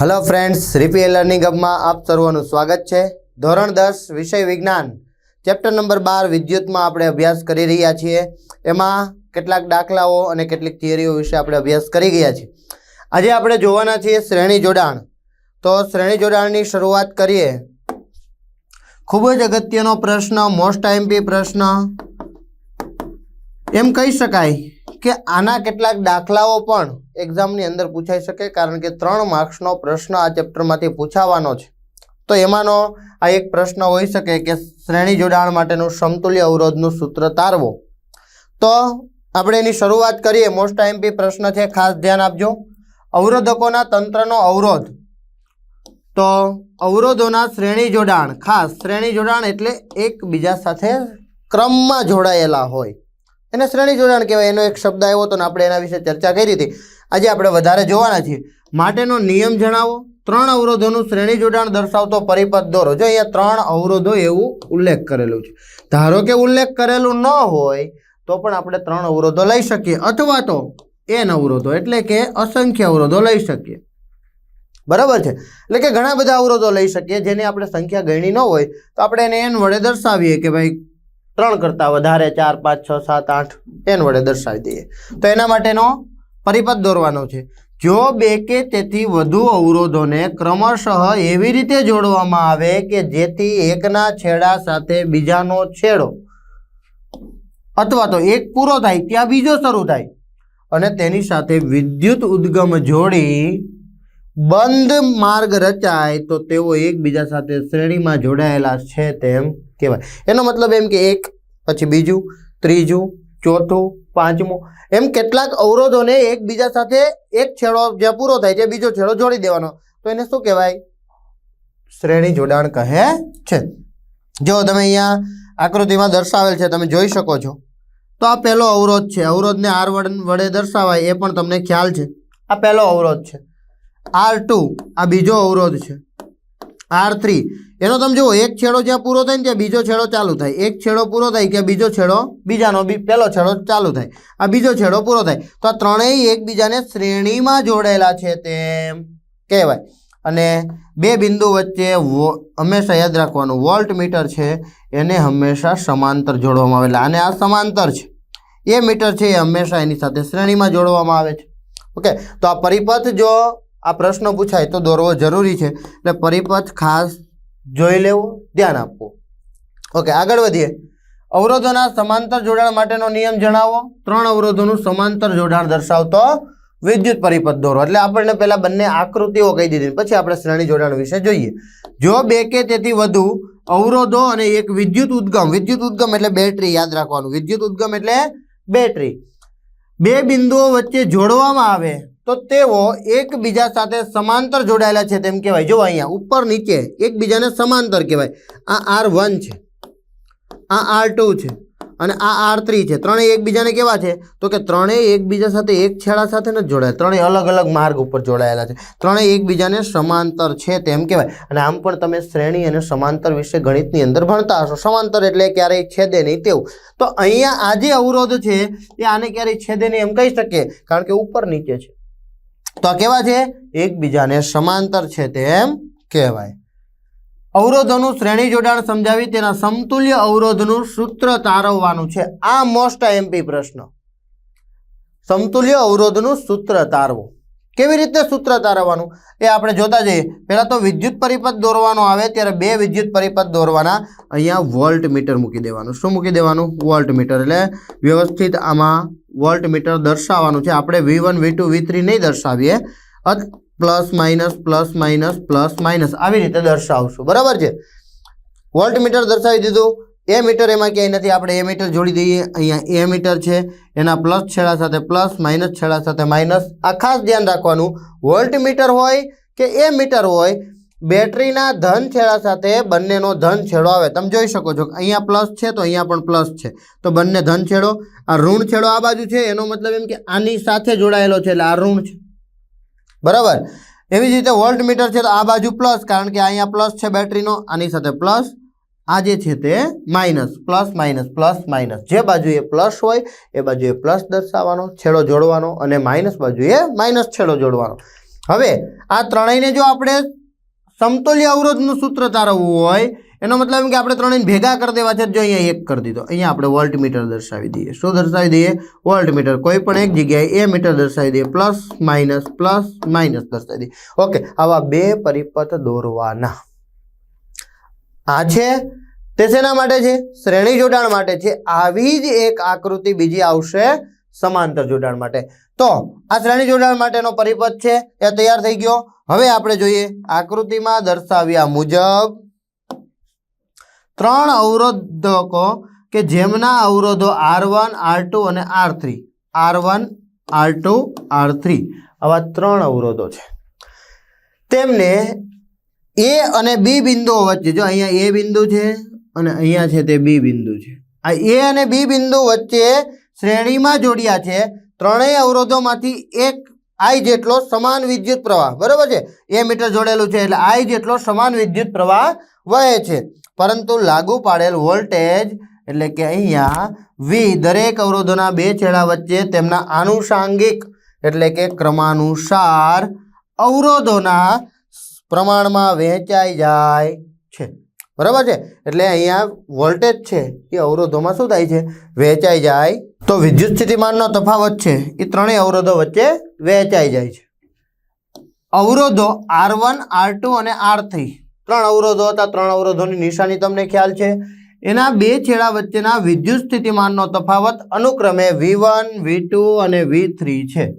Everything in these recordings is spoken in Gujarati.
હલો ફ્રેન્ડ્સ રીપીએ લર્નિંગ હબમાં આપ સર્વનું સ્વાગત છે. ધોરણ દસ, વિષય વિજ્ઞાન. ચેપ્ટર નંબર બાર, વિદ્યુતમાં આપણે અભ્યાસ કરી રહ્યા છીએ. એમાં કેટલાક દાખલાઓ અને કેટલીક થિયરીઓ વિશે આપણે અભ્યાસ કરી ગયા છીએ. આજે આપણે જોવાના છીએ શ્રેણી જોડાણ. તો શ્રેણી જોડાણની શરૂઆત કરીએ. ખૂબ જ અગત્યનો પ્રશ્ન મોસ્ટ આઈમ્પી પ્રશ્ન. એમ કહી શકાય કે આના કેટલાક દાખલાઓ પણ એક્ઝામની અંદર પૂછાઈ શકે, કારણ કે ત્રણ માર્ક્સનો પ્રશ્ન આ ચેપ્ટરમાંથી પૂછાવાનો છે. તો એમાંનો આ એક પ્રશ્ન હોઈ શકે કે શ્રેણી જોડાણ માટેનું સમતુલ્ય અવરોધનું સૂત્ર તારવો. તો આપણે એની શરૂઆત કરીએ. મોસ્ટ આઈએમપી પ્રશ્ન છે, ખાસ ધ્યાન આપજો. અવરોધકોના તંત્રનો અવરોધ. તો અવરોધોના શ્રેણી જોડાણ, ખાસ શ્રેણી જોડાણ એટલે એકબીજા સાથે ક્રમમાં જોડાયેલા હોય. એને શ્રેણી જોડાણ કહેવાય. એનો એક શબ્દ આવ્યો હતો ને આપણે એના વિશે ચર્ચા કરી હતી. આજે આપણે વધારે જોવાના છીએ. માટેનો નિયમ જણાવો. ત્રણ અવરોધોનું શ્રેણી જોડાણ દર્શાવતો પરિપથ દોરો. જો અહીંયા ત્રણ અવરોધો એવું ઉલ્લેખ કરેલું છે. ધારો કે ઉલ્લેખ કરેલું ન હોય તો પણ આપણે ત્રણ અવરોધો લઈ શકીએ. અથવા તો એન અવરોધો એટલે કે અસંખ્ય અવરોધો લઈ શકીએ. બરાબર છે? એટલે કે ઘણા બધા અવરોધો લઈ શકીએ જેની આપણે સંખ્યા ગણી ન હોય તો આપણે એને એન વડે દર્શાવીએ કે ભાઈ ત્રણ કરતાં વધારે, ચાર, પાંચ, છ, સાત, આઠ એન વડે દર્શાવી દઈએ. તો એના માટેનો પરિપથ દોરવાનો છે. જો બે કે તેથી વધુ અવરોધોને ક્રમશઃ એવી રીતે જોડવામાં આવે કે જેથી એકના છેડા સાથે બીજાનો છેડો અથવા તો એક પૂરો થાય, ત્યાં બીજો શરૂ થાય અને તેની સાથે વિદ્યુત ઉદ્ગમ જોડી બંધ માર્ગ રચાય તો તેઓ એકબીજા સાથે શ્રેણીમાં જોડાયેલા છે તેમ કહેવાય. એનો મતલબ એમ કે એક, પછી બીજું, ત્રીજું, ચોથું, પાંચમું, એમ કેટલાક અવરોધોને એકબીજા સાથે એક છેડો જે પૂરો થાય છે બીજો છેડો જોડી દેવાનો. તો એને શું કહેવાય? શ્રેણી જોડાણ કહે છે. જો તમે અહીંયા આકૃતિમાં દર્શાવેલ છે, તમે જોઈ શકો છો. તો આ પહેલો અવરોધ છે. અવરોધને આર વડે દર્શાવાય એ પણ તમને ખ્યાલ છે. આ પહેલો અવરોધ છે. આર ટુ, આ બીજો અવરોધ છે. આર થ્રી, એનો તમે જુઓ, એક છેડો જ્યાં પૂરો થાય ને ત્યાં બીજો છેડો ચાલુ થાય. એક છેડો પૂરો થાય કે બીજો છેડો બીજાનો, બી પહેલો છેડો ચાલુ થાય. આ બીજો છેડો પૂરો થાય. તો આ ત્રણેય એકબીજાને શ્રેણીમાં જોડેલા છે તેમ કહેવાય. અને બે બિંદુ વચ્ચે હંમેશા યાદ રાખવાનું વોલ્ટ મીટર છે, એને હંમેશા સમાંતર જોડવામાં આવેલા અને આ સમાંતર છે. એ મીટર છે એ હંમેશા એની સાથે શ્રેણીમાં જોડવામાં આવે છે. ઓકે, તો આ પરિપથ જો આ પ્રશ્ન પૂછાય તો દોરવો જરૂરી છે. એટલે પરિપથ ખાસ જોઈ લેવો, ધ્યાન આપવું. ઓકે આગળ વધીએ. અવરોધોના સમાંતર જોડાણ માટેનો નિયમ જણાવો. ત્રણ અવરોધોનું સમાંતર જોડાણ દર્શાવતો વિદ્યુત પરિપથ દોરો. એટલે આપણને પહેલાં બંને આકૃતિઓ કહી દીધી. પછી આપણે શ્રેણી જોડાણ વિશે જોઈએ. જો બે કે તેથી વધુ અવરોધો અને એક વિદ્યુત ઉદ્ગમ વિદ્યુત ઉદ્ગમ એટલે બેટરી, યાદ રાખવાનું. વિદ્યુત ઉદ્ગમ એટલે બેટરી. બે બિંદુઓ વચ્ચે જોડવામાં આવે. તો તેઓ એકબીજા સાથે સમાંતર જોડાયેલા છે તેમ કહેવાય. જો અહીંયા ઉપર નીચે એકબીજાને સમાંતર કહેવાય. આ આર વન છે. આ આર ટુ છે. અને આ આર થ્રી છે. ત્રણેય એકબીજાને કેવા છે? તો કે ત્રણેય એકબીજા સાથે એક છેડા સાથે નથી જોડાયા ત્રણેય અલગ અલગ માર્ગ ઉપર જોડાયેલા છે. ત્રણેય એકબીજાને સમાંતર છે તેમ કહેવાય. અને આમ પણ તમે શ્રેણી અને સમાંતર વિશે ગણિતની અંદર ભણતા હશો. સમાંતર એટલે ક્યારેય છેદે નહીં તેવું. તો અહીંયા આ જે અવરોધ છે, એ આને ક્યારેય છેદે નહીં એમ કહી શકીએ. કારણ કે ઉપર નીચે છે. તો કેવા છે? એકબીજાને સમાંતર છે તેમ કહેવાય. અવરોધોનું શ્રેણી જોડાણ સમજાવી તેના સમતુલ્ય અવરોધનું સૂત્ર તારવવાનું છે. આ મોસ્ટ એમપી પ્રશ્ન. સમતુલ્ય અવરોધનું સૂત્ર તારવું. કેવી રીતે સૂત્ર તારવવાનું? એ આપણે જોતા જઈએ. પહેલાં તો વિદ્યુત પરિપથ દોરવાનો આવે, ત્યારે બે વિદ્યુત પરિપથ દોરવાના. અહીંયા વોલ્ટ મીટર મૂકી દેવાનું. શું મૂકી દેવાનું? Voltmeter. એટલે વ્યવસ્થિત આમાં વોલ્ટ મીટર દર્શાવવાનું છે. આપણે V one V two V three નહીં દર્શાવીએ. Plus, minus plus minus plus, minus. આવી રીતે દર્શાવશું. બરાબર છે? વોલ્ટ મીટર દર્શાવી દીધું. એ મીટર એમાં ક્યાંય નથી, આપણે એ મીટર જોડી દઈએ. અહીંયા એ મીટર છે, એના પ્લસ છેડા સાથે પ્લસ, માઇનસ છેડા સાથે માઇનસ. આ ખાસ ધ્યાન રાખવાનું, વોલ્ટ મીટર હોય કે એ મીટર હોય, બેટરીના ધન છેડા સાથે બંનેનો ધન છેડો આવે. તમે જોઈ શકો છો અહીંયા પ્લસ છે તો અહીંયા પણ પ્લસ છે. તો બંને ધન છેડો. આ ઋણ છેડો આ બાજુ છે, એનો મતલબ એમ કે આની સાથે જોડાયેલો છે, એટલે આ ઋણ છે. બરાબર? એવી જ રીતે વોલ્ટ મીટર છે તો આ બાજુ પ્લસ, કારણ કે અહીંયા પ્લસ છે બેટરીનો, આની સાથે પ્લસ. આ જે છે તે minus, plus minus plus, minus. જે બાજુએ પ્લસ હોય, એ બાજુએ પ્લસ દર્શાવવાનો, છેડો જોડવાનો અને માઇનસ બાજુએ માઇનસ છેડો જોડવાનો. હવે, આ ત્રણેયને જો આપણે સમતોલ્ય અવરોધનું સૂત્ર તારવવું હોય, એનો મતલબ કે આપણે ત્રણેયને ભેગા કરી દેવા છે, જો અહીંયા એક કરી દીધો. અહીંયા આપણે વોલ્ટમીટર દર્શાવી દઈએ. શું દર્શાવી દઈએ? વોલ્ટમીટર. કોઈ પણ એક જગ્યાએ એ મીટર દર્શાવી દઈએ. પ્લસ, માઇનસ પ્લસ, માઇનસ દર્શાવી દઈએ. ઓકે, આવા બે પરિપથ દોરવાના. આ છે? તે શેના માટે છે? શ્રેણી જોડાણ માટે છે. આવી જ એક આકૃતિ બીજી આવશે સમાંતર જોડાણ માટે. તો આ શ્રેણી જોડાણ માટેનો પરિપથ છે. એ તૈયાર થઈ ગયો. હવે આપણે જોઈએ આકૃતિમાં દર્શાવ્યા મુજબ ત્રણ અવરોધકો કે જેમના અવરોધો આર વન, આર ટુ અને R three. R one, R two, R three. આવા ત્રણ અવરોધો છે. તેમને એ અને બી બિંદુઓ વચ્ચે, જો અહીંયા એ બિંદુ છે અને અહીંયા છે તે બી બિંદુ છે. આ એ અને બી બિંદુ વચ્ચે શ્રેણીમાં જોડ્યા છે, ત્રણેય અવરોધોમાંથી એક આઈ જેટલો સમાન વિદ્યુત પ્રવાહ, બરાબર છે? એ મીટર જોડેલું છે એટલે આઈ જેટલો સમાન વિદ્યુત પ્રવાહ વહે છે. પરંતુ લાગુ પાડેલ વોલ્ટેજ એટલે કે અહીંયા વી દરેક અવરોધોના બે છેડા વચ્ચે તેમના આનુષાંગિક એટલે કે ક્રમાનુસાર અવરોધોના પ્રમાણમાં વહેંચાઈ જાય છે. બરાબર છે? એટલે અહીંયા વોલ્ટેજ છે એ અવરોધોમાં શું થાય છે? વહેંચાઈ જાય. તો વિદ્યુત સ્થિતિમાનનો તફાવત છે એ ત્રણેય અવરોધો વચ્ચે વહેંચાઈ જાય છે. અવરોધો આર વન આર ટુ અને આર થ્રી ત્રણ અવરોધો હતા, ત્રણ અવરોધોની નિશાની તમને ખ્યાલ છે. એના બે છેડા વચ્ચેના વિદ્યુત સ્થિતિમાનનો તફાવત અનુક્રમે વી વન વી ટુ અને વી થ્રી છે.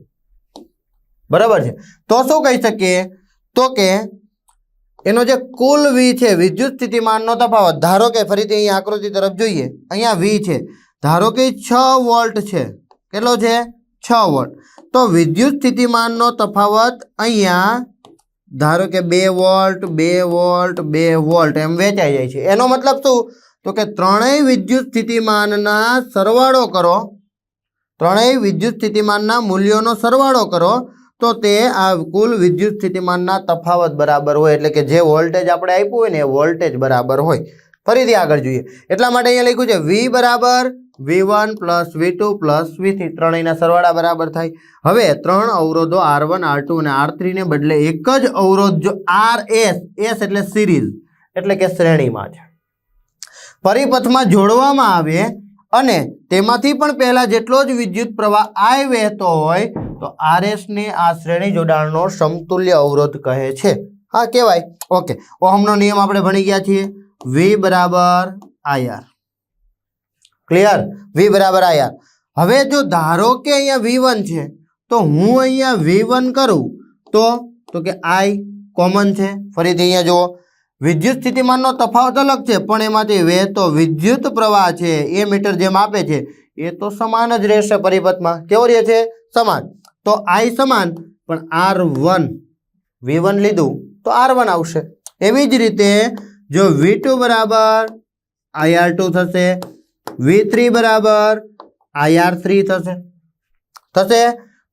બરાબર છે? તો શું કહી શકીએ? તો કે એનો જે કુલ વી છે, વિદ્યુત સ્થિતિમાનનો તફાવત, ધારો કે ફરીથી અહીંયા આકૃતિ તરફ જોઈએ, અહીંયા વી છે. ધારો કે છ વોલ્ટ છે. કેટલો છે? છ વોલ્ટ. તો વિદ્યુત સ્થિતિમાનનો તફાવત અહીંયા, ધારો કે બે વોલ્ટ બે વોલ્ટ બે વોલ્ટ એમ વેચાઈ જાય છે. એનો મતલબ શું? તો કે ત્રણેય વિદ્યુત સ્થિતિમાનના સરવાળો કરો. ત્રણેય વિદ્યુત સ્થિતિમાનના મૂલ્યોનો સરવાળો કરો. તો તે આ કુલ વિદ્યુત સ્થિતિમાનના તફાવત બરાબર હોય, એટલે કે જે વોલ્ટેજ આપણે આપ્યું હોય ને એ વોલ્ટેજ બરાબર હોય. ફરીથી આગળ જોઈએ. એટલા માટે અહીંયા લખ્યું છે વી બરાબર V one plus V two plus V three ત્રણેયના સરવાળા બરાબર થાય. હવે ત્રણ અવરોધો આર વન આર ટુ અને આર થ્રીને બદલે એક જ અવરોધ જો આર એસ એસ એટલે સિરીઝ એટલે કે શ્રેણીમાં છે. પરિપથમાં જોડવામાં આવે અને તેમાંથી પણ પહેલાં જેટલો જ વિદ્યુત પ્રવાહ આય વહેતો હોય તો આરએસ ને આ શ્રેણી જોડાણનો સમતુલ્ય અવરોધ કહે છે. હા, કહેવાય. ઓકે. ઓહમનો નિયમ આપણે ભણી ગયા છીએ. વી બરાબર આઈઆર ક્લિયર વી બરાબર આઈઆર હવે જો ધારો કે અહીંયા વી વન છે, તો હું અહીંયા વી વન કરું, તો તો કે આઈ કોમન છે. ફરીથી અહીંયા જુઓ. વિદ્યુત સ્થિતિમાનનો તફાવત અલગ છે, પણ એમાંથી વહેતો વિદ્યુત પ્રવાહ છે, એ મીટર જેમ આપે છે, એ તો સમાન જ રહેશે પરિપથમાં. કેવો રહે છે? સમાન. તો આઈ સમાન, પણ આર વન, વી વન લીધું, તો આર વન આવશે. એવી જ રીતે જો વી ટુ બરાબર આઈ આર ટુ થશે, વી થ્રી બરાબર આઈ આર થ્રી થશે. થશે?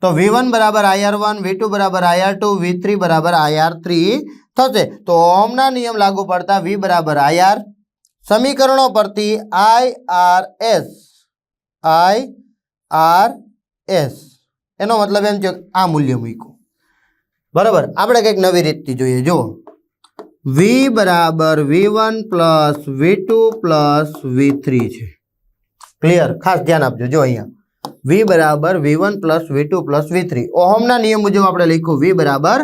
તો વી વન બરાબર I R one, V two બરાબર I R two, V three બરાબર આઈ આર થ્રી થશે. તો ઓમના નિયમ લાગુ પડતા વી બરાબર આઈ આર સમીકરણો પરથી I R S. I R S. એનો મતલબ એમ છે કે આ મૂલ્ય મૂક્યું. બરાબર? આપણે કંઈક નવી રીતથી જોઈએ. જુઓ. વી બરાબર V one plus V two plus V three છે. ક્લિયર ખાસ ધ્યાન આપજો. જો અહીંયા. વી બરાબર V one plus V two plus V three ઓહમના નિયમ મુજબ આપણે લખ્યું વી બરાબર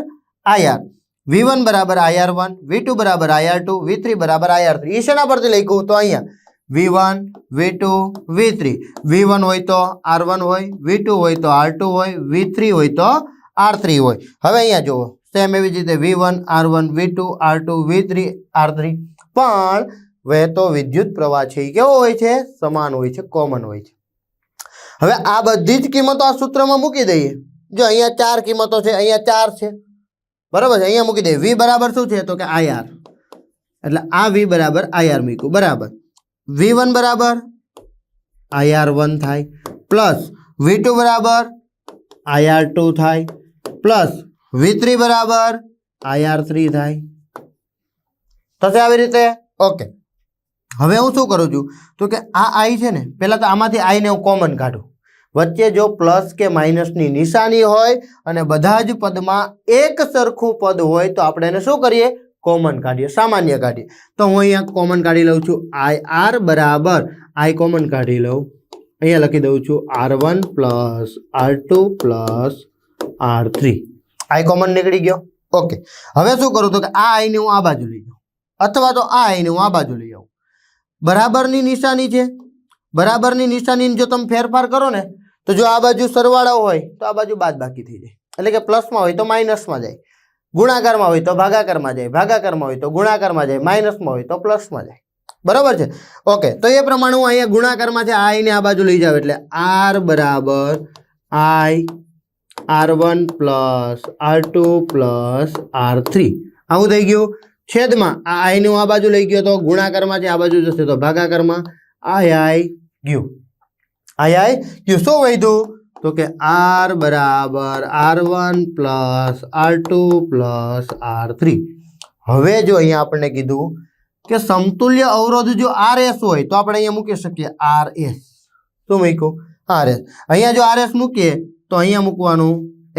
આઈઆર વી વન બરાબર આઈઆર વન વી ટુ બરાબર આઈઆર ટુ વી થ્રી બરાબર આઈઆર થ્રી એ શેના પરથી લખ્યું? તો અહીંયા. V one V two V three V one હોય તો આર વન હોય વી ટુ હોય તો આર ટુ હોય વી થ્રી હોય તો આર થ્રી હોય. હવે અહીંયા જુઓ સેમ એવી જ રીતે V one R one V two R two V three R three પણ વહેતો વિદ્યુત પ્રવાહ છે એ કેવો હોય છે? સમાન હોય છે કોમન હોય છે. હવે આ બધી જ કિંમતો આ સૂત્રમાં મૂકી દઈએ. જો અહીંયા ચાર કિંમતો છે, અહીંયા ચાર છે. બરાબર છે? અહીંયા મૂકી દઈએ. વી બરાબર શું છે? તો કે આઈઆર એટલે આ વી બરાબર આઈઆર મૂક્યું. બરાબર. વી વન બરાબર? આઈઆર વન થાય. પ્લસ વી ટુ બરાબર? આઈઆર ટુ થાય. પ્લસ વી થ્રી બરાબર? આઈઆર થ્રી થાય. થશે આવી રીતે? ઓકે. હવે હું શું કરું છું? તો કે આ આઈ છે ને, પહેલાં તો આમાંથી આઈને હું કોમન કાઢું. વચ્ચે જો પ્લસ કે માઇનસની નિશાની હોય અને બધા જ પદમાં એક સરખું પદ હોય તો આપણે એને શું કરીએ? કોમન કાઢીએ, સામાન્ય કાઢીએ. તો હું અહીંયા કોમન કાઢી લઉં છું. આઈ આર બરાબર આઈ કોમન કાઢી લઉં. અહીંયા લખી દઉં છું R one plus R two plus R three I common નીકળી ગયો? ઓકે હવે શું કરું? તો કે આ આઈને હું આ બાજુ લઈ જાઉં. અથવા તો આ આઈને હું આ બાજુ લઈ આવું. બરાબરની નિશાની છે. બરાબરની નિશાની જો તમે ફેરફાર કરો ને, તો જો આ બાજુ સરવાળો હોય, તો આ બાજુ બાદ બાકી થઈ જાય. એટલે કે પ્લસમાં હોય તો માઇનસમાં જાય. ગુણાકારમાં હોય તો ભાગાકારમાં જાય, ભાગાકારમાં હોય તો ગુણાકારમાં જાય, માઇનસમાં હોય તો પ્લસમાં જાય. બરાબર છે? ઓકે, તો એ પ્રમાણે હું અહીંયા ગુણાકારમાં છે આઈને આ બાજુ લઈ જાઉં એટલે આર બરાબર I, R one plus R two plus R three. આવું થઈ ગયું? છેદમાં આ આઈને આ બાજુ લઈ ગયો તો ગુણાકારમાં છે, આ બાજુ જશે તો ભાગાકારમાં આઈ આઈ ગયું આઈ આઈ ગયું શું વધ્યું? તો કે આર બરાબર R one plus R two plus R three. હવે જો અહીંયા આપણને કીધું કે સમતુલ્ય અવરોધ જો આર એસ હોય તો આપણે અહીંયા મૂકી શકીએ આર એસ. શું મૂક્યું? R S. અહીંયા જો આર એસ મૂકીએ તો અહીંયા મૂકવાનું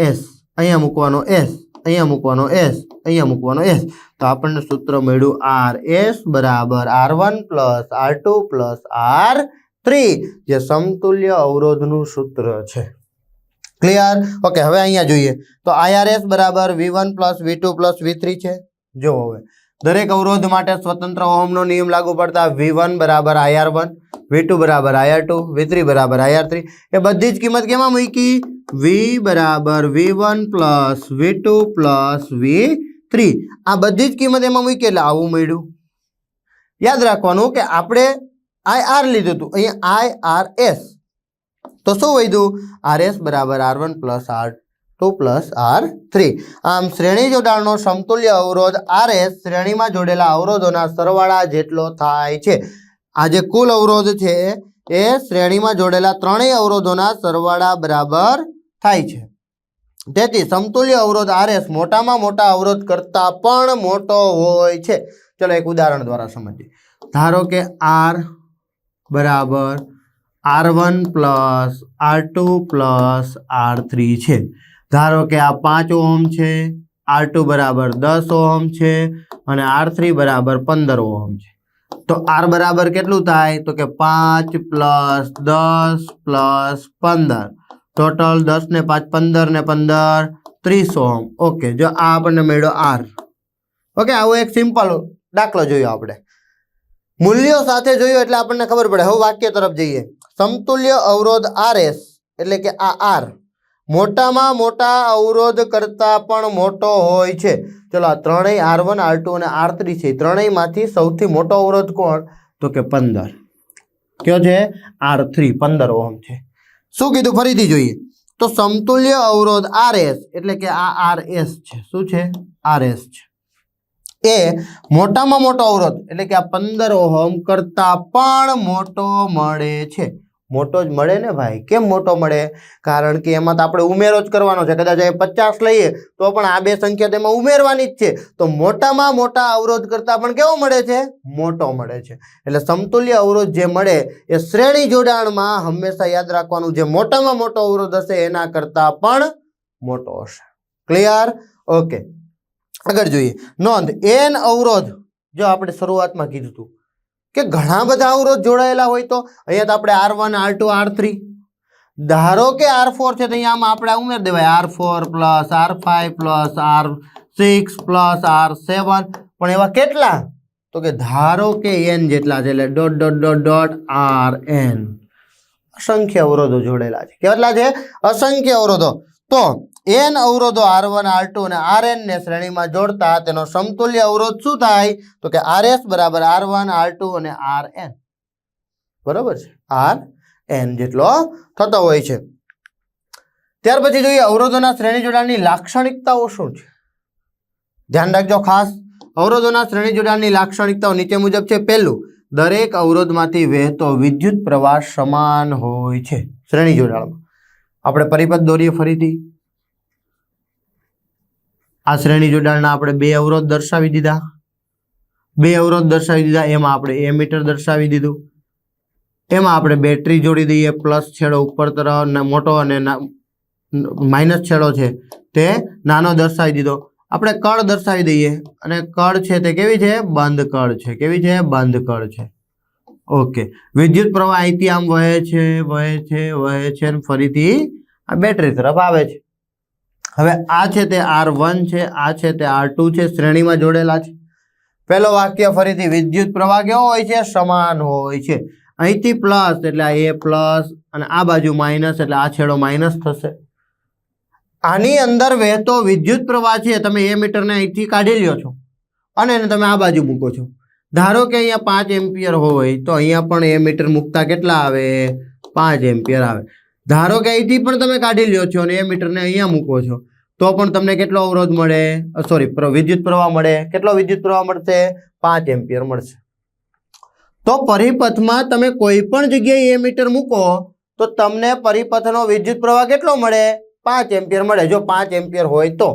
એસ, અહીંયા મૂકવાનો એસ, અહીંયા મૂકવાનો એસ, અહીંયા મૂકવાનો એસ. તો આપણને સૂત્ર મળ્યું આર એસ બરાબર R one plus R two plus R three જે સમતુલ્ય અવરોધનું સૂત્ર છે. ક્લિયર ઓકે હવે અહીંયા જોઈએ. તો આઈઆરએસ બરાબર V one plus V two plus V three છે? જો હવે. દરેક અવરોધ માટે સ્વતંત્ર ઓહમનો નિયમ લાગુ પડતા વી વન બરાબર આઈઆર વન વી ટુ બરાબર આઈઆર ટુ વી થ્રી બરાબર આઈઆર થ્રી એ બધી જ કિંમત કેમાં મૂકી? વી બરાબર V one plus V two plus V three આ બધી જ કિંમત એમાં મૂકી એટલે આવું મળ્યું. યાદ રાખવાનું કે આપણે આઈ આર લીધું હતું. અહીંયા આઈ આર એસ. તો શું વધ્યું આર એસ બરાબર R one plus R two plus R three. આમ શ્રેણી જોડાણનો સમતુલ્ય અવરોધ આર એસ શ્રેણીમાં જોડેલા અવરોધોના સરવાળા જેટલો થાય છે. આ જે કુલ અવરોધ છે, એ શ્રેણીમાં જોડેલા ત્રણેય અવરોધોના સરવાળા બરાબર થાય છે. તેથી સમતુલ્ય અવરોધ આર એસ મોટામાં મોટા અવરોધ કરતાં પણ મોટો હોય છે. ચલો એક ઉદાહરણ દ્વારા સમજીએ. ધારો કે આર બરાબર. R one plus R two plus R three છે. ધારો કે આ પાંચ ઓહમ છે, આર ટુ બરાબર દસ ઓહમ છે અને આર થ્રી બરાબર પંદર ઓહમ છે. તો આર બરાબર કેટલું થાય? તો કે પાંચ પ્લસ દસ પ્લસ પંદર. ટોટલ દસ ને પાંચ, પંદર ને પંદર, ત્રીસ ઓહમ. ઓકે, જો આ આપણને મળ્યો આર. ઓકે, આવો એક સિમ્પલ દાખલો જોયો આપણે. મૂલ્યો સાથે જોયું એટલે આપણને ખબર પડે. હવે વાક્ય તરફ જઈએ. સમતુલ્ય અવરોધ આર એસ એટલે કે આ આર. મોટામાં મોટા અવરોધ કરતા પણ મોટો હોય છે. ચલો આ ત્રણેય આર વન, આર ટુ અને આર થ્રી છે. ત્રણેયમાંથી સૌથી મોટો અવરોધ કોણ? તો કે પંદર. કયો છે? આર થ્રી, પંદર ઓહમ છે. શું કીધું? ફરીથી જોઈએ. તો સમતુલ્ય અવરોધ આર એસ એટલે કે આ આર એસ છે. શું છે? આર એસ છે. એ મોટામાં મોટો અવરોધ. એટલે કે આ પંદર ઓહમ કરતા પણ મોટો મળે છે. મોટો જ મળે ને ભાઈ? કેમ મોટો મળે? કારણ કે એમાં તો આપણે ઉમેરો જ કરવાનો છે. કદાચ એ પચાસ લઈએ, તો પણ આ બે સંખ્યા તેમાં ઉમેરવાની જ છે. તો મોટામાં મોટા અવરોધ કરતા પણ કેવો મળે છે? મોટો મળે છે. એટલે સમતુલ્ય અવરોધ જે મળે, એ શ્રેણી જોડાણમાં હંમેશા યાદ રાખવાનું જે મોટામાં મોટો અવરોધ હશે, એના કરતાં પણ મોટો હશે. ક્લિયર ઓકે આગળ જોઈએ. નોંધ, એન અવરોધ, જો આપણે શરૂઆતમાં કીધું હતું, કે ઘણા બધા અવરોધ જોડાયેલા હોય તો, અહીંયા તો આપણે R one R two R three ધારો કે આર ફોર છે, તો અહીંયા આમાં આપણે ઉમેર દેવાય. R four plus R five plus R six plus R seven પણ એવા કેટલા? તો કે ધારો કે એન જેટલા છે, એટલે dot dot dot dot R N અસંખ્ય અવરોધો જોડેલા છે. કેટલા છે? અસંખ્ય અવરોધો. તો એન અવરોધો આર વન, આર ટુ અને આર એન ને શ્રેણીમાં જોડતા તેનો સમતુલ્ય અવરોધ શું થાય? તો કે આર એસ બરાબર આર વન, આર ટુ અને આર એન. બરાબર છે? આર એન જેટલો થતો હોય છે. ત્યાર પછી જોઈએ અવરોધોના શ્રેણી જોડાણની લાક્ષણિકતાઓ શું છે? ધ્યાન રાખજો ખાસ. અવરોધોના શ્રેણી જોડાણની લાક્ષણિકતાઓ નીચે મુજબ છે. પહેલું, દરેક અવરોધમાંથી વહેતો વિદ્યુત પ્રવાહ સમાન હોય છે. શ્રેણી જોડાણમાં. આપણે પરિપથ દોરીએ ફરીથી. આ શ્રેણી જોડાણના આપણે બે અવરોધ દર્શાવી દીધા. બે અવરોધ દર્શાવી દીધા, એમાં આપણે એ મીટર દર્શાવી દીધું. એમાં આપણે બેટરી જોડી દઈએ, પ્લસ છેડો ઉપર તરફ મોટો અને માઇનસ છેડો છે તે નાનો દર્શાવી દીધો. આપણે કળ દર્શાવી દઈએ, અને કળ છે તે કેવી છે? બંધ કળ છે. કેવી છે? બંધ કળ છે. ઓકે. વિદ્યુત પ્રવાહ અહીંથી આમ વહે છે વહે છે વહે છે અને ફરીથી આ બેટરી તરફ આવે છે. હવે આ છે તે આર વન છે, આ છે તે આર ટુ છે, શ્રેણીમાં જોડેલા છે. પહેલો વાક્ય ફરીથી વિદ્યુત પ્રવાહ કેવો હોય છે? સમાન હોય છે. અહીંથી પ્લસ એટલે આ એ પ્લસ અને આ બાજુ માઇનસ એટલે આ છેડો માઇનસ થશે. આની અંદર વહેતો વિદ્યુત પ્રવાહ છે તમે એ મીટરને અહીંથી કાઢી લ્યો છો અને એને તમે આ બાજુ મૂકો છો. ધારો કે અહીંયા પાંચ એમ્પિયર હોય, તો અહીંયા પણ એ મીટર મૂકતા કેટલા આવે? પાંચ એમ્પિયર આવે. ધારો કે અહીંથી પણ તમે કાઢી લ્યો છો અને એ મીટરને અહીંયા મૂકો છો, તો પણ તમને કેટલો અવરોધ મળે? સોરી વિદ્યુત પ્રવાહ મળે. કેટલો વિદ્યુત પ્રવાહ મળશે? પાંચ એમ્પિયર મળશે. તો પરિપથમાં તમે કોઈ પણ જગ્યાએ એ મીટર મૂકો, તો તમને પરિપથનો વિદ્યુત પ્રવાહ કેટલો મળે? પાંચ એમ્પિયર મળે. જો પાંચ એમ્પિયર હોય તો.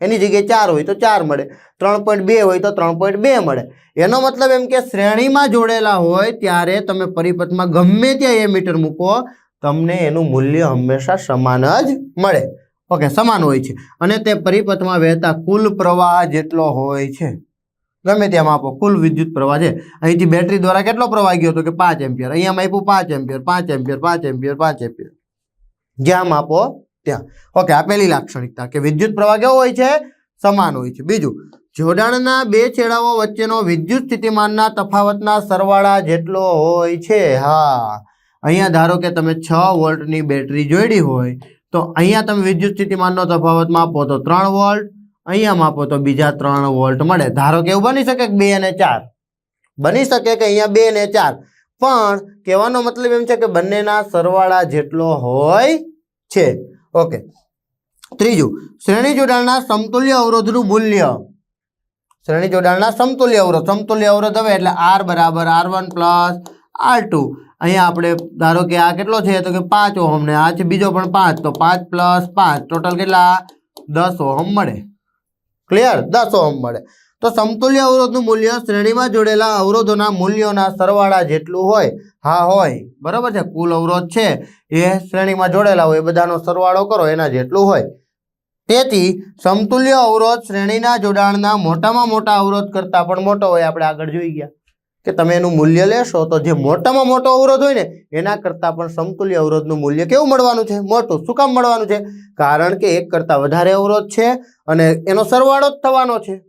એની જગ્યાએ ચાર હોય તો ચાર મળે. ત્રણ પોઈન્ટ બે હોય તો ત્રણ પોઈન્ટ બે મળે. એનો મતલબ એમ કે શ્રેણીમાં જોડેલા હોય ત્યારે તમે પરિપથમાં ગમે ત્યાં એ મીટર મૂકો, તમને એનું મૂલ્ય હંમેશા સમાન જ મળે. ઓકે, સમાન હોય છે. અને તે પરિપથમાં વહેતા કુલ પ્રવાહ જેટલો હોય છે. ગમે ત્યાં માપો કુલ વિદ્યુત પ્રવાહ છે. અહીંથી બેટરી દ્વારા કેટલો પ્રવાહ ગયો હતો કે પાંચ એમ્પિયર. અહીંયા આપ્યું પાંચ એમ્પિયર પાંચ એમ્પિયર પાંચ એમ્પિયર પાંચ એમ્પિયર. જ્યાં માપો ત્યાં. ઓકે આ પહેલી લાક્ષણિકતા કે વિદ્યુત પ્રવાહ કેવો હોય છે? સમાન હોય છે. બીજું, જોડાણના બે છેડાઓ વચ્ચેનો વિદ્યુત સ્થિતિમાનના તફાવતના સરવાળા જેટલો હોય છે. હા. અહીંયા ધારો કે તમે છ વોલ્ટની બેટરી જોડી હોય, તો અહીંયા તમે વિદ્યુત સ્થિતિમાનનો તફાવત માપો તો ત્રણ વોલ્ટ, અહીંયા માપો તો બીજા ત્રણ વોલ્ટ મળે. ધારો કે એવું બની શકે કે બે અને ચાર? બની શકે કે અહીંયા બે ને ચાર? પણ કહેવાનો મતલબ એમ છે કે બંનેના સરવાળા જેટલો હોય છે. ઓકે. ત્રીજું, શ્રેણી જોડાણના સમતુલ્ય અવરોધનું મૂલ્ય. શ્રેણી જોડાણના સમતુલ્ય અવરોધ. સમતુલ્ય અવરોધ હવે એટલે આર બરાબર R one plus R two અહીંયા આપણે ધારો કે આ કેટલો છે? તો કે પાંચ ઓહમ ને આ છે બીજો પણ પાંચ. તો પાંચ પ્લસ પાંચ. ટોટલ કેટલા? દસ ઓહમ મળે. ક્લિયર દસ ઓહમ મળે. તો સમતુલ્ય અવરોધનું મૂલ્ય શ્રેણીમાં જોડેલા અવરોધોના મૂલ્યોના સરવાળા જેટલું હોય, હા હોય, બરાબર છે? કુલ અવરોધ છે, એ શ્રેણીમાં જોડેલા હોય, એ બધાનો સરવાળો કરો, એના જેટલું હોય. તેથી સમતુલ્ય અવરોધ શ્રેણીના જોડાણના મોટામાં મોટા અવરોધ કરતાં પણ મોટો હોય, આપણે આગળ જોઈ ગયા. કે તમે એનું મૂલ્ય લેશો, તો જે મોટામાં મોટો અવરોધ હોય ને, એના કરતાં પણ સમતુલ્ય અવરોધનું મૂલ્ય કેવું મળવાનું છે? મોટું. શું કામ મળવાનું છે? કારણ કે એક કરતાં વધારે અવરોધ છે અને એનો સરવાળો જ થવાનો છે.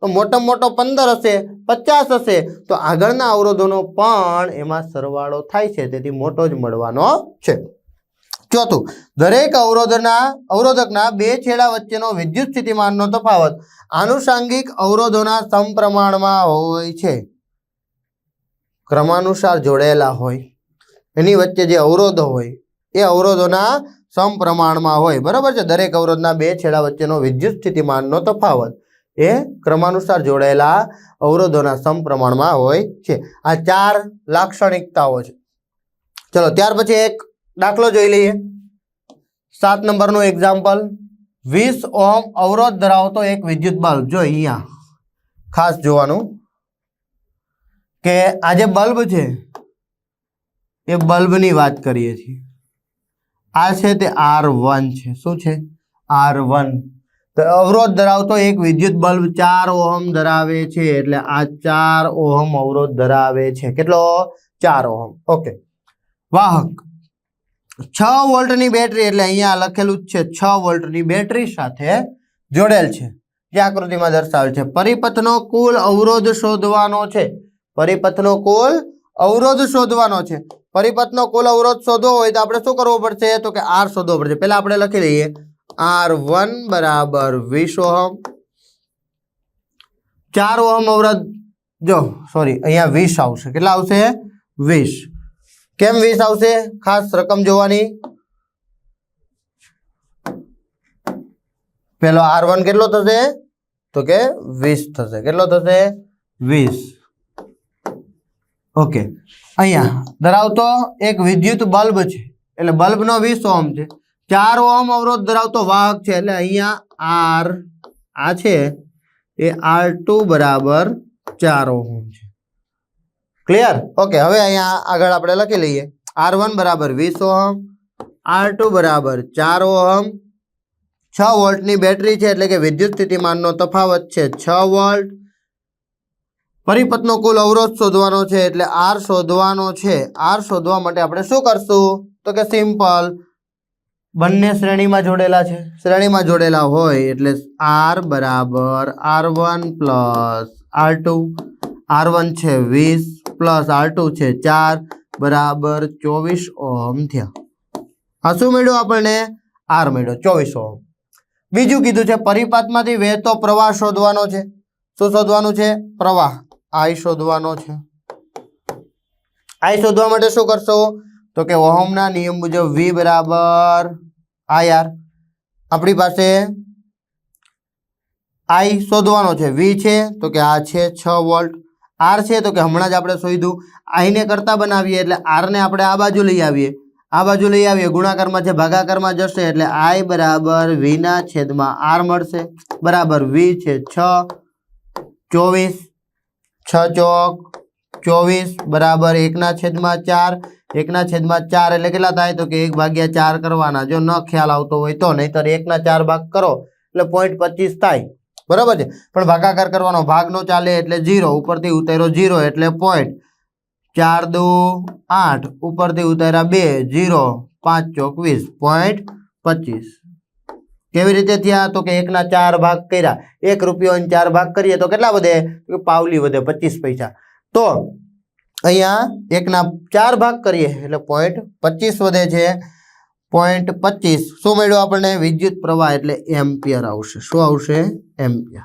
તો મોટો મોટો પંદર હશે, પચાસ હશે, તો આગળના અવરોધોનો પણ એમાં સરવાળો થાય છે, તેથી મોટો જ મળવાનો છે. ચોથું, દરેક અવરોધના, અવરોધકના બે છેડા વચ્ચેનો વિદ્યુત સ્થિતિમાનનો તફાવત આનુષાંગિક અવરોધોના સમપ્રમાણમાં હોય છે. ક્રમાનુસાર જોડાયેલા હોય. એની વચ્ચે જે અવરોધો હોય, એ અવરોધોના સમપ્રમાણમાં હોય. બરાબર છે? દરેક અવરોધના બે છેડા વચ્ચેનો વિદ્યુત સ્થિતિમાનનો તફાવત. એ ક્રમાનુસાર જોડાયેલા અવરોધોના સમપ્રમાણમાં હોય છે. આ ચાર લાક્ષણિકતાઓ છે. ચલો, ત્યાર પછી એક દાખલો જોઈ લઈએ. સાત નંબરનું એક્ઝામ્પલ વીસ ઓમ અવરોધ ધરાવતો એક વિદ્યુત બલ્બ. જો અહીંયા ખાસ જોવાનું કે આ જે બલ્બ છે, એ બલ્બની વાત કરીએ છીએ. આ છે તે આર વન છે. શું છે? આર વન અવરોધ ધરાવતો એક વિદ્યુત બલ્બ ચાર ઓહમ ધરાવે છે એટલે આ ચાર ઓહમ અવરોધ ધરાવે છે. કેટલો? ચાર ઓહમ. ઓકે વાહક. છ વોલ્ટની બેટરી એટલે અહીંયા લખેલું જ છે છ વોલ્ટની બેટરી સાથે જોડેલ છે. જે આકૃતિમાં દર્શાવેલ છે. પરિપથનો કુલ અવરોધ શોધવાનો છે. પરિપથનો કુલ અવરોધ શોધવાનો છે. પરિપથનો કુલ અવરોધ શોધવો હોય તો આપણે શું કરવું પડશે? તો કે આર શોધવો પડશે. પહેલાં આપણે લખી લઈએ આર વન બરાબર વીસ ઓહમ. ચાર ઓહમ અવરોધ, જો સોરી અહીંયા વીસ આવશે. કેટલા આવશે? વીસ. કેમ વીસ આવશે? ખાસ રકમ જોવાની. પેલો આર વન કેટલો થશે? તો કે વીસ થશે. કેટલો થશે? વીસ. ઓકે. અહીંયા, ધરાવતો એક વિદ્યુત બલ્બ છે. એટલે બલ્બનો વીસ ઓહમ છે. ચાર ઓમ અવરોધ ધરાવતો વાહક છે. એટલે અહીંયા આર, આ છે, એ આર ટુ બરાબર ચાર ઓમ છે. ક્લિયર ઓકે હવે અહીંયા આગળ આપણે લખી લઈએ. આર વન બરાબર વીસ ઓહમ, આર ટુ બરાબર ચાર ઓહમ. છ વોલ્ટની બેટરી છે, એટલે કે વિદ્યુત સ્થિતિમાનનો તફાવત છે છ વોલ્ટ. પરિપથનો કુલ અવરોધ શોધવાનો છે, એટલે આર શોધવાનો છે. આર શોધવા માટે આપણે શું કરશું? તો કે સિમ્પલ બંને શ્રેણીમાં જોડેલા છે? શ્રેણીમાં જોડેલા હોય એટલે આર બરાબર R one plus R two. R one છે વીસ પ્લસ આર ટુ છે ચાર બરાબર ચોવીસ ઓમ થયા. આ શું મળ્યું આપણને? આર મળ્યો, ચોવીસ ઓમ બીજું કીધું છે પરિપાતમાંથી વહેતો પ્રવાહ શોધવાનો છે. શું શોધવાનું છે? પ્રવાહ. આઈ શોધવાનો છે. આઈ શોધવા માટે શું કરશો? તો કે ઓહમના નિયમ મુજબ વી બરાબર આ યાર. આપણી પાસે આઈ શોધવાનો છે. વી છે તો કે આ છે છ વોલ્ટ. આર છે તો કે હમણાં જ આપણે શોધ્યું. આઈને કરતા બનાવીએ એટલે આરને આપણે આ બાજુ લઈ આવીએ. આ બાજુ લઈ આવીએ. ગુણાકારમાં છે, ભાગાકારમાં જશે એટલે આઈ બરાબર વીના છેદમાં આર મળશે. બરાબર વી છે છ, ચોવીસ, છ ચોક, ચોવીસ, બરાબર એકના છેદમાં ચાર એકના છેદમાં ચાર એટલે કેટલા થાય? તો કે એક ભાગ્યા ચાર કરવાના. જો ન ખ્યાલ આવતો હોય તો, નહીતર એકના ચાર ભાગ કરો, એટલે પોઈન્ટ પચીસ થાય. બરાબર છે? પણ ભાગાકાર કરવાનો ભાગ નો ચાલે એટલે જીરો ઉપરથી ઉતાર્યો જીરો એટલે પોઈન્ટ ચાર દો આઠ, ઉપરથી ઉતાર્યા બે જીરો પાંચ ચોકવીસ પોઈન્ટ પચીસ. કેવી રીતે થયા? તો કે એકના ચાર ભાગ કર્યા. એક રૂપિયો ચાર ભાગ કરીએ તો કેટલા વધે? પાવલી વધે, પચીસ પૈસા. તો અહીંયા એકના ચાર ભાગ કરીએ, એટલે પોઈન્ટ પચીસ વધે છે. પોઈન્ટ પચીસ. શું મળ્યું આપણને? વિદ્યુત પ્રવાહ એટલે એમ્પિયર આવશે. શું આવશે? એમ્પિયર.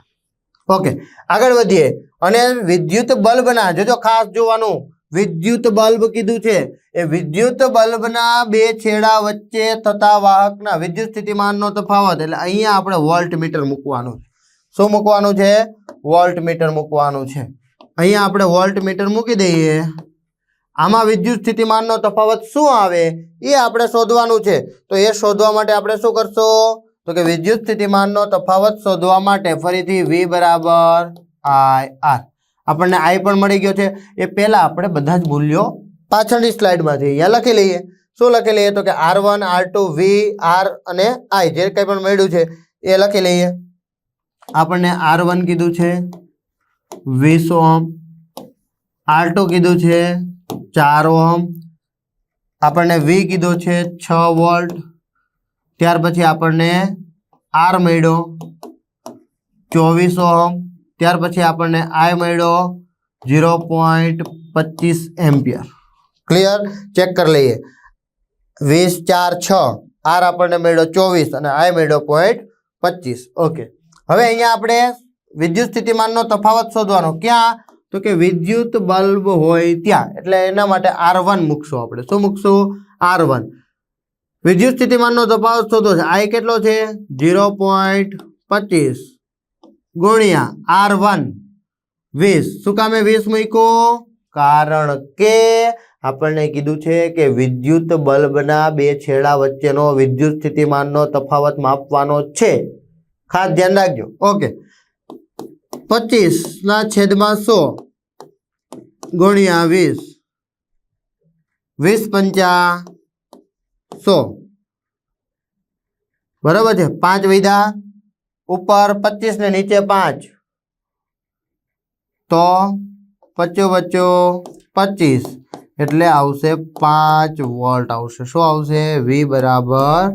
ઓકે આગળ વધીએ. અને વિદ્યુત બલ્બના જોજો ખાસ જોવાનું. વિદ્યુત બલ્બ કીધું છે. એ વિદ્યુત બલ્બના બે છેડા વચ્ચે થતા વાહકના, વિદ્યુત સ્થિતિમાનનો તફાવત, એટલે અહીંયા આપણે વોલ્ટ મીટર મૂકવાનું છે. શું મૂકવાનું છે? વોલ્ટ મીટર મૂકવાનું છે. અહીંયા આપણે વોલ્ટ મીટર મૂકી દઈએ. આમાં વિદ્યુત સ્થિતિમાનનો તફાવત શું આવે એ આપણે શોધવાનું છે. તો એ શોધવા માટે આપણે શું કરશો? તો કે વિદ્યુત સ્થિતિમાનનો તફાવત શોધવા માટે ફરીથી વી બરાબર આઈ આર આપણને આઈ પણ મળી ગયો છે. એ પહેલાં આપણે બધા જ મૂલ્યો પાછળની સ્લાઇડમાંથી અહીંયા લખી લઈએ. શું લખી લઈએ? તો કે R one R two V R અને આઈ જે કંઈ પણ મળ્યું છે, એ લખી લઈએ. આપણને આર વન કીધું છે. વીસ ઓમ આલ્ટો કીધું છે ચાર ઓમ આપણને વી કીધો છે છ વોલ્ટ. ત્યાર પછી આપણને આર મળ્યો ચોવીસ ઓમ ત્યાર પછી આપણને આઈ મળ્યો ઝીરો પોઈન્ટ પચીસ એમ્પિયર. ક્લિયર? ચેક કરી લઈએ. વીસ, ચાર, છ. આર આપણને મળ્યો ચોવીસ અને આઈ મળ્યો પોઈન્ટ પચીસ. ઓકે. હવે અહીંયા આપણે વિદ્યુત સ્થિતિમાનનો તફાવત શોધવાનો. ક્યાં? તો કે વિદ્યુત બલ્બ હોય ત્યાં. એટલે એના માટે આર વન મૂકશું આપણે. શું મૂકશું? આર વન વિદ્યુત સ્થિતિમાનનો તફાવત શોધો છે. આઈ કેટલો છે? ઝીરો પોઈન્ટ પચીસ ગુણ્યા આર વન વીસ. શું કામે વીસ મૂક્યો? કારણ કે આપણને કીધું છે કે વિદ્યુત બલ્બના બે છેડા વચ્ચેનો વિદ્યુત સ્થિતિમાનનો તફાવત માપવાનો છે. ખાસ ધ્યાન રાખજો. ઓકે. પચીસ ના છેદમાં સો ગુણ્યા વીસ. વીસ પંચા સો. બરાબર છે? પાંચ વિધા ઉપર પચીસ ને નીચે પાંચ. તો પચો વચ્ચો પચીસ. એટલે આવશે પાંચ વોલ્ટ આવશે. શું આવશે? વી બરાબર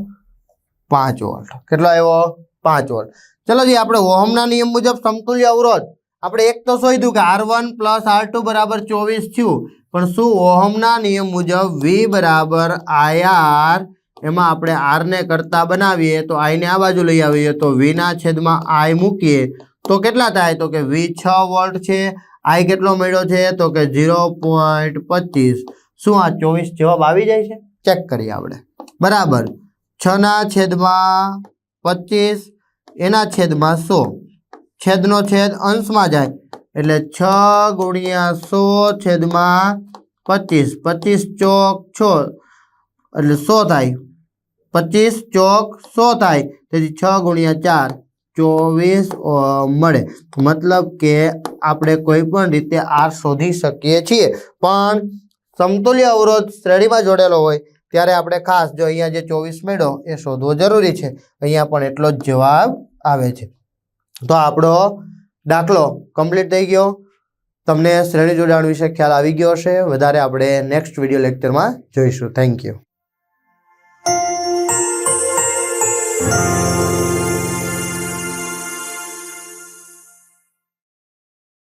પાંચ વોલ્ટ. કેટલો આવ્યો? પાંચ વોલ્ટ. ચલો જી, આપણે ઓહમના નિયમ મુજબ સમતુલ્ય અવરોધ. આપણે એક તો શોધ્યું કે R one plus R two બરાબર ચોવીસ થયું, પણ શું ઓહમના નિયમ મુજબ વી બરાબર આઈઆર એમાં આપણે આરને કરતા બનાવીએ, તો આઈને આ બાજુ લઈ આવીએ, તો વીના છેદમાં આઈ મૂકીએ, તો કેટલા થાય? તો કે વી છ વોલ્ટ છે આઈ કેટલો મળ્યો છે? તો કે ઝીરો પોઈન્ટ પચીસ. શું આ ચોવીસ જવાબ આવી જાય છે? ચેક કરીએ આપણે. બરાબર. છના છેદમાં પચીસ એના છેદમાં સો. છેદનો છેદ અંશમાં જાય. એટલે છ ગુણ્યા સો છેદમાં પચીસ. પચીસ ચોક છો. એટલે સો થાય. પચીસ ચોક સો થાય. તેથી છ ગુણ્યા ચાર ચોવીસ મળે. મતલબ કે આપણે કોઈ પણ રીતે આર શોધી શકીએ છીએ. પણ સમતુલ્ય અવરોધ શ્રેણીમાં જોડેલો હોય, ત્યારે આપણે ખાસ જો અહીંયા જે ચોવીસ મેળો એ શોધવો જરૂરી છે. અહીંયા પણ એટલો જ જવાબ આવે છે. તો આપણો દાખલો કમ્પ્લીટ થઈ ગયો. તમને શ્રેણી જોડાણ વિશે ખ્યાલ આવી ગયો હશે. વધારે આપણે નેક્સ્ટ વીડિયો લેક્ચરમાં જોઈશું. Thank you